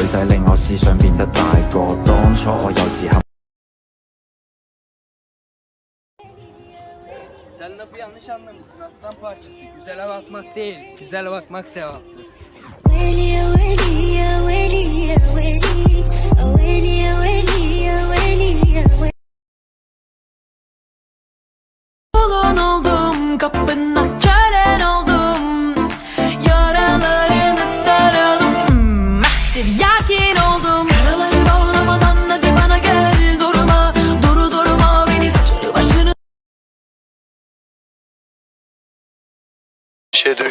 女仔令我思想变得大个。当初我幼稚合。 Sen lafı yanlış anlamışsın aslan parçası. Güzele bakmak değil, güzel bakmak sevaptır.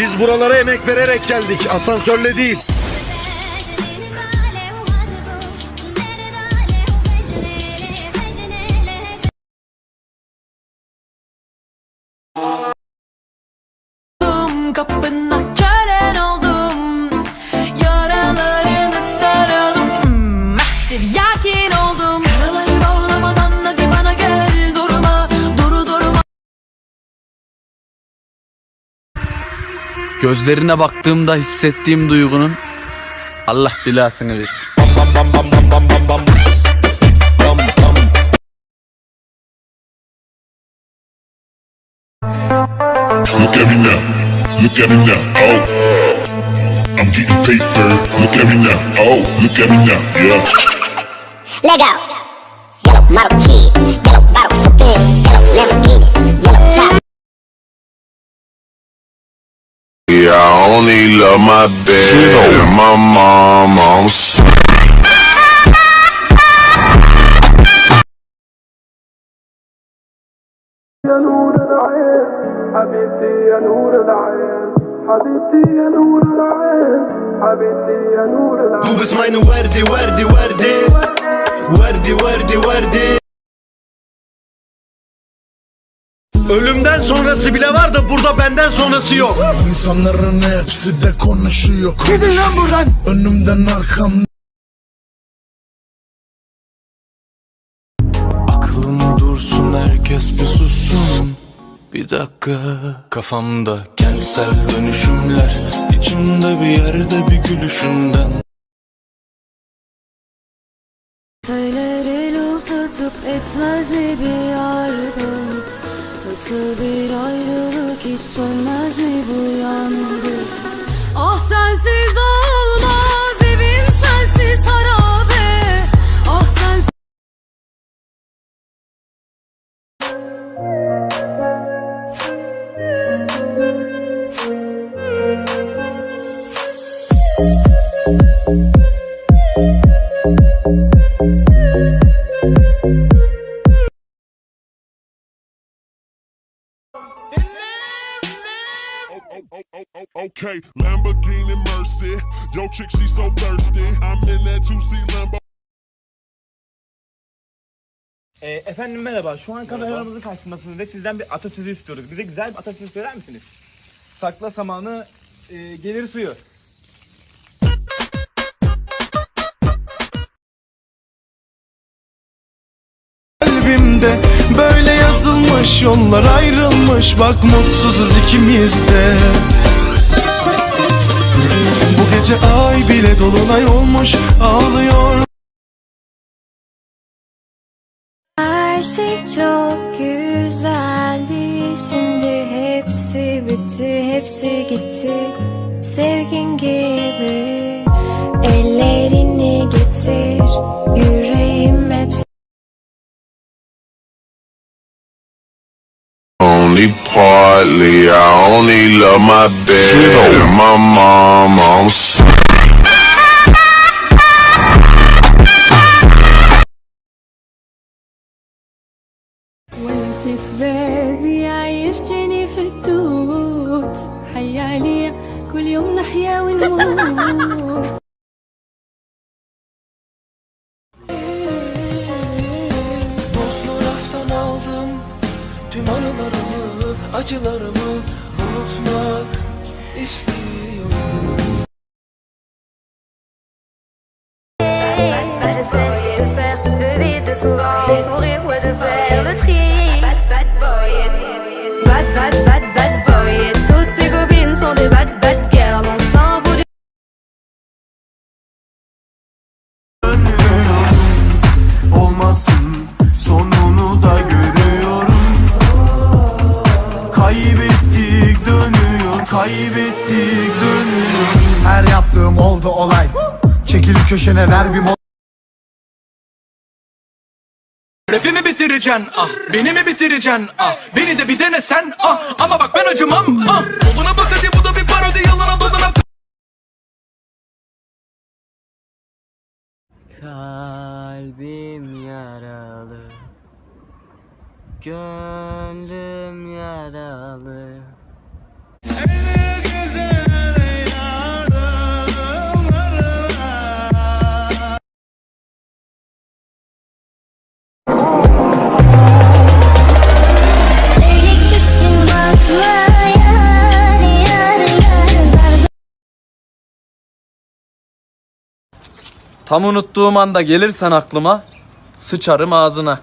Biz buralara emek vererek geldik. Asansörle değil. Kapına Gözlerine baktığımda hissettiğim duygunun Allah bilasını versin. Look at me now. Look at me now. Oh. I'm getting paper. Look at me now. Oh, look at me now. Yeah. Legal. Yellow Model T, yellow bottle sipping, yellow Lamborghini, Yeah, I only love my bed and my mom. I'm sorry. يا نور العين حبيبتي يا نور العين حبيبتي يا نور العين حبيبتي يا نور العين Du bist meine Werdi, Werdi, Werdi Werdi, Werdi, Ölümden sonrası bile var da burada benden sonrası yok. İnsanların hepsi de konuşuyor Gidin lan buradan. Önümden arkamdan Aklım dursun herkes bir sussun. Bir dakika. Kafamda kentsel dönüşümler içimde bir yerde bir gülüşünden Söyler el uzatıp etmez mi bir yardım Nasıl bir ayrılık hiç sönmez mi bu yangın Ah sensiz olmaz Okay, Lamborghini Mercy. Yo, chick, she so thirsty. I'm in that 2C Lambo. Ee, efendim merhaba. Şu an kameralarımızın karşısındasınız ve sizden bir atasözü istiyoruz. Bize güzel bir atasözü söyler misiniz? Sakla samanı, e, gelir suyu. Kalbimde böyle yazılmış Yollar ayrılmış Bak mutsuzuz ikimiz de gece ay bile dolunay olmuş Ağlıyor. Her şey çok güzeldi Şimdi hepsi bitti, hepsi gitti. Sevgin gibi Ellerini getir yüreğim hep Only partly, I only love my bed and oh. my mom. I'm sorry. Anılarımı, acılarımı Unutmak istiyorum Kaybettik dönüyor Kaybettik dönüyor. Her yaptığım oldu olay. Çekil köşene ver bir mola Rapimi bitireceksin? Ah Beni mi bitireceksin? Ah Beni de bir dene sen ah. Ama bak ben acımam ah. Soluna bak hadi bu da bir parodi. Yalana dolana Kalbim yaralı. Gönlüm Tam unuttuğum anda gelirsen aklıma sıçarım ağzına.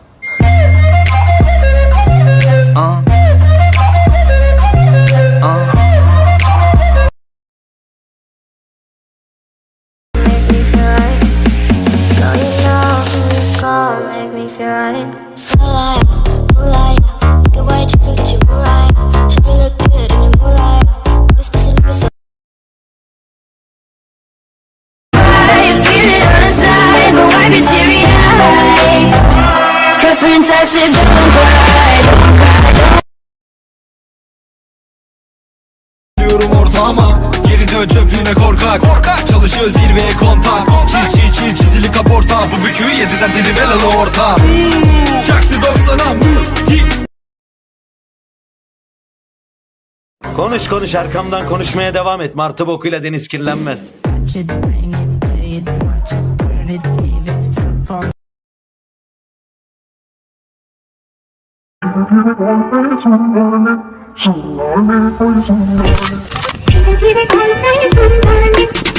Ortağıma Geri dön çöplüğüne korkak. Korkak. Çalışıyor zirveye kontak. Çiz çiz çiz çizili kaporta. Bu büküğü yediden dili velalı orta. Çaktı 90'a Konuş konuş arkamdan konuşmaya devam et. Martı bokuyla deniz kirlenmez. I'm gonna go.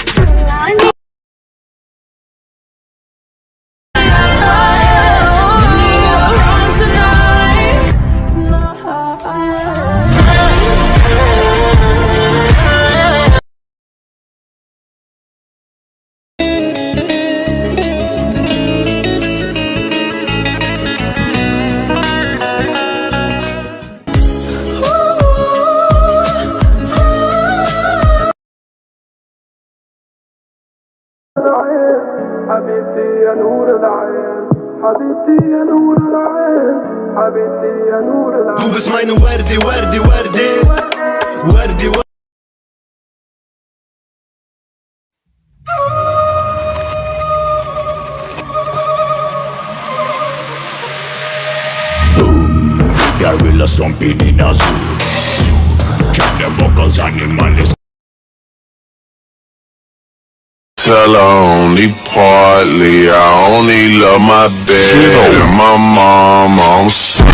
يا نور العين حبيبتي يا نور العين حبيبتي يا نور العين bist meine Verdi, Verdi, Verdi Verdi, Verdi Gorilla stomping in a zoo. Check the vocals animalistic. Tell her only partly, I only love my bed and my mom. I'm sorry.